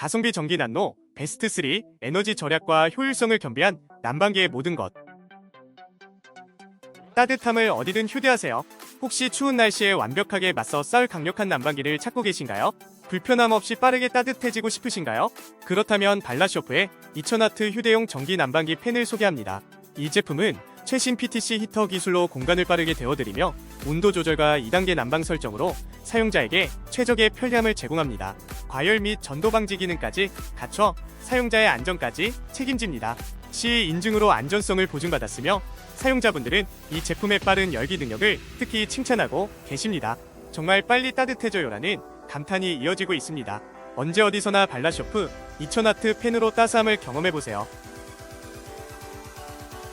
가성비 전기 난로 베스트 3 에너지 절약과 효율성을 겸비한 난방기의 모든 것. 따뜻함을 어디든 휴대하세요. 혹시 추운 날씨에 완벽하게 맞서 싸울 강력한 난방기를 찾고 계신가요? 불편함 없이 빠르게 따뜻해지고 싶으신가요? 그렇다면 발라쇼프의 2000W 휴대용 전기 난방기 팬을 소개합니다. 이 제품은 최신 PTC 히터 기술로 공간을 빠르게 데워드리며 온도 조절과 2단계 난방 설정으로 사용자에게 최적의 편리함을 제공합니다. 과열 및 전도 방지 기능까지 갖춰 사용자의 안전까지 책임집니다. 시 인증으로 안전성을 보증받았으며 사용자분들은 이 제품의 빠른 열기 능력을 특히 칭찬하고 계십니다. 정말 빨리 따뜻해져요라는 감탄이 이어지고 있습니다. 언제 어디서나 발라쇼프 2000W 팬으로 따스함을 경험해보세요.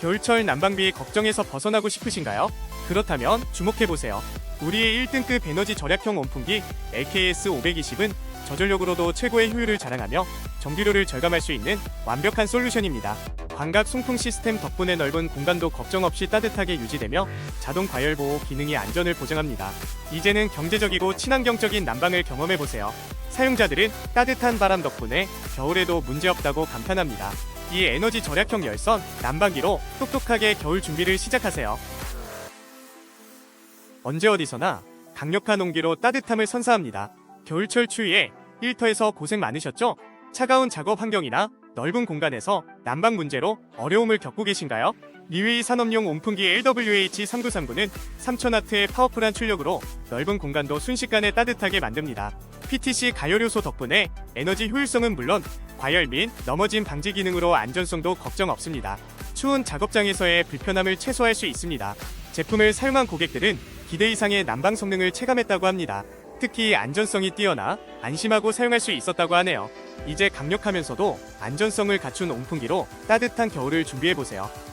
겨울철 난방비 걱정에서 벗어나고 싶으신가요? 그렇다면 주목해보세요. 우리의 1등급 에너지 절약형 온풍기 LKS 520은 저전력으로도 최고의 효율을 자랑하며 전기료를 절감할 수 있는 완벽한 솔루션입니다. 광각 송풍 시스템 덕분에 넓은 공간도 걱정 없이 따뜻하게 유지되며 자동 과열 보호 기능이 안전을 보장합니다. 이제는 경제적이고 친환경적인 난방을 경험해보세요. 사용자들은 따뜻한 바람 덕분에 겨울에도 문제없다고 감탄합니다. 이 에너지 절약형 열선 난방기로 똑똑하게 겨울 준비를 시작하세요. 언제 어디서나 강력한 온기로 따뜻함을 선사합니다. 겨울철 추위에 일터에서 고생 많으셨죠? 차가운 작업 환경이나 넓은 공간에서 난방 문제로 어려움을 겪고 계신가요? 리웨이 산업용 온풍기 LWH3939는 3000W의 파워풀한 출력으로 넓은 공간도 순식간에 따뜻하게 만듭니다. PTC 가열요소 덕분에 에너지 효율성은 물론 과열 및 넘어짐 방지 기능으로 안전성도 걱정 없습니다. 추운 작업장에서의 불편함을 최소화할 수 있습니다. 제품을 사용한 고객들은 기대 이상의 난방 성능을 체감했다고 합니다. 특히 안전성이 뛰어나 안심하고 사용할 수 있었다고 하네요. 이제 강력하면서도 안전성을 갖춘 온풍기로 따뜻한 겨울을 준비해보세요.